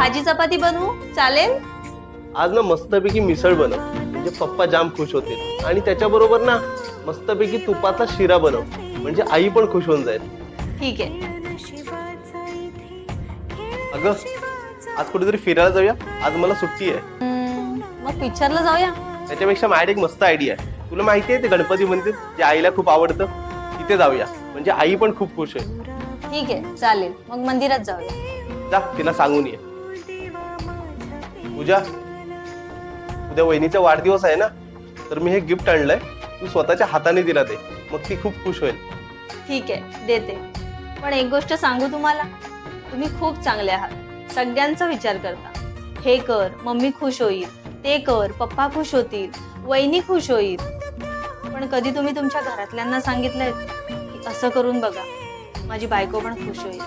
भाजी चपाती बनवू? चालेल? आज ना मस्तपैकी मिसळ बनव. म्हणजे पप्पा जाम खुश होतील. आणि त्याच्याबरोबर ना मस्तपैकी तुपातला शिरा बनव. म्हणजे आई पण खुश होऊन जाईल. ठीक आहे. अगं आज कुठेतरी फिरायला जाऊया. आज मला सुट्टी आहे. हम्म, मग पिक्चरला जाऊया. त्याच्यापेक्षा माझ्याकडे एक मस्त आयडिया आहे. तुला माहिती आहे ते गणपती मंदिर जे आईला खूप आवडतं? तिथे जाऊया. म्हणजे आई पण खूप खुश आहे. ठीक आहे चालेल. मग मंदिरात जाऊया. जा तिला सांगून ये. पूजा उद्या वहिनीचा वाढदिवस आहे ना तर मी हे गिफ्ट आणलंय. तू स्वतःच्या हाताने दिला ते. मग ती खूप खुश होईल. ठीक आहे देते. पण एक गोष्ट सांगू तुम्हाला? तुम्ही खूप चांगले आहात. सगळ्यांचा विचार करता. हे कर मम्मी खुश होईल. ते कर पप्पा खुश होतील. वहिनी खुश होईल. पण कधी तुम्ही तुमच्या घरातल्यांना सांगितलंय की असं करून बघा माझी बायको पण खुश होईल.